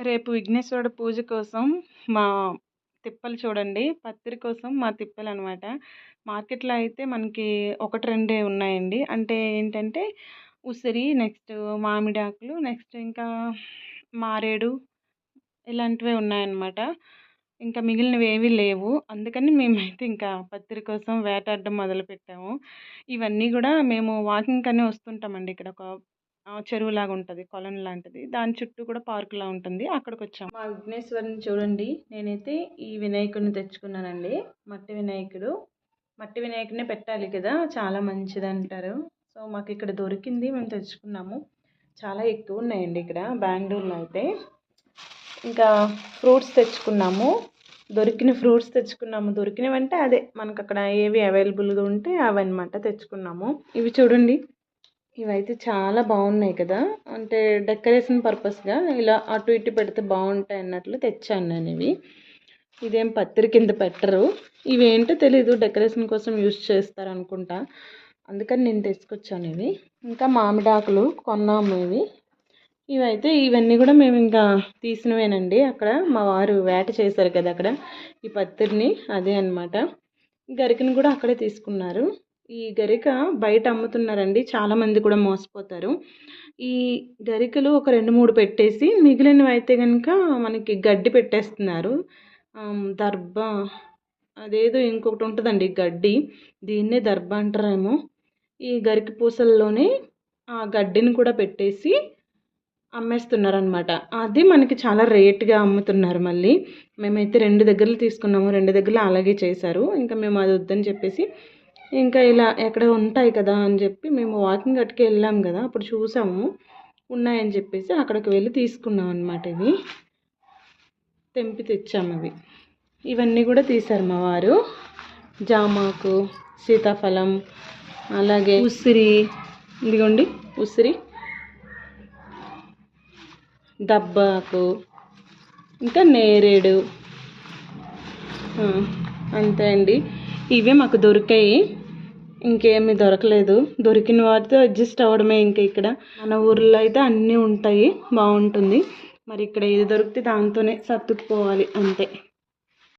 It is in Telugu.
రేపు విఘ్నేశ్వరుడు పూజ కోసం మా తిప్పలు చూడండి. పత్తిరి కోసం మా తిప్పలు అనమాట మార్కెట్లో అయితే మనకి ఒకటి రెండే ఉన్నాయండి. అంటే ఏంటంటే ఉసిరి నెక్స్ట్ మామిడి ఆకులు నెక్స్ట్ ఇంకా మారేడు ఇలాంటివే ఉన్నాయన్నమాట. ఇంకా మిగిలినవి ఏమీ లేవు. అందుకని మేమైతే ఇంకా పత్తిరి కోసం వేటాడడం మొదలుపెట్టాము. ఇవన్నీ కూడా మేము వాకింగ్ కానీ వస్తుంటామండి. ఇక్కడ ఒక చెరువులాగా ఉంటుంది కొలను లాంటిది. దాని చుట్టూ కూడా పార్కులా ఉంటుంది. అక్కడికి వచ్చాము మా విఘ్నేశ్వరుని చూడండి. నేనైతే ఈ వినాయకుడిని తెచ్చుకున్నానండి. మట్టి వినాయకుడు. మట్టి వినాయకుడినే పెట్టాలి కదా చాలా మంచిది అంటారు సో మాకు ఇక్కడ దొరికింది మేము తెచ్చుకున్నాము. చాలా ఎక్కువ ఉన్నాయండి ఇక్కడ బెంగళూరులో అయితే. ఇంకా ఫ్రూట్స్ తెచ్చుకున్నాము. దొరికిన ఫ్రూట్స్ తెచ్చుకున్నాము. దొరికినవంటే అదే మనకు అక్కడ ఏవి అవైలబుల్గా ఉంటే అవన్నమాట తెచ్చుకున్నాము. ఇవి చూడండి. ఇవైతే చాలా బాగున్నాయి కదా. అంటే డెకరేషన్ పర్పస్గా ఇలా అటు ఇటు పెడితే బాగుంటాయి అన్నట్లు తెచ్చాను నేను ఇవి. ఇదేం పత్రి కింద పెట్టరు. ఇవేంటో తెలీదు డెకరేషన్ కోసం యూజ్ చేస్తారు అనుకుంటా. అందుకని నేను తెచ్చుకొచ్చాను ఇవి. ఇంకా మామిడాకులు కొన్నాము ఇవి. ఇవైతే ఇవన్నీ కూడా మేము ఇంకా తీసినవేనండి. అక్కడ మా వారు వేట చేశారు కదా అక్కడ ఈ పత్తిరిని. అదే అనమాట గరికని కూడా అక్కడే తీసుకున్నారు. ఈ గరిక బయట అమ్ముతున్నారండి. చాలామంది కూడా మోసపోతారు. ఈ గరికలు ఒక రెండు మూడు పెట్టేసి మిగిలినవి అయితే కనుక మనకి గడ్డి పెట్టేస్తున్నారు. దర్భ అదేదో ఇంకొకటి ఉంటుందండి గడ్డి. దీన్నే దర్భ అంటారేమో. ఈ గరిక పూసల్లోనే ఆ గడ్డిని కూడా పెట్టేసి అమ్మేస్తున్నారనమాట అది మనకి చాలా రేట్గా అమ్ముతున్నారు మళ్ళీ. మేమైతే రెండు దగ్గరలు తీసుకున్నాము. రెండు దగ్గరలు అలాగే చేశారు. ఇంకా మేము అది వద్దని చెప్పేసి ఇంకా ఇలా ఎక్కడ ఉంటాయి కదా అని చెప్పి మేము వాకింగ్ అట్టుకు వెళ్ళాం కదా అప్పుడు చూసాము. ఉన్నాయని చెప్పేసి అక్కడికి వెళ్ళి తీసుకున్నాం అనమాట ఇవి. తెంపి తెచ్చాము అవి. ఇవన్నీ కూడా తీశారు మా వారు. జామాకు సీతాఫలం అలాగే ఉసిరి. ఇదిగోండి ఉసిరి. దబ్బాకు ఇంకా నేరేడు. అంతే అండి. ఇవే మాకు దొరికాయి. ఇంకేమి దొరకలేదు. దొరికిన వాటితో అడ్జస్ట్ అవ్వడమే ఇంకా ఇక్కడ. మన ఊర్లో అయితే అన్నీ ఉంటాయి. బాగుంటుంది. మరి ఇక్కడ ఏది దొరికితే దాంతోనే సర్దుకుపోవాలి. అంతే.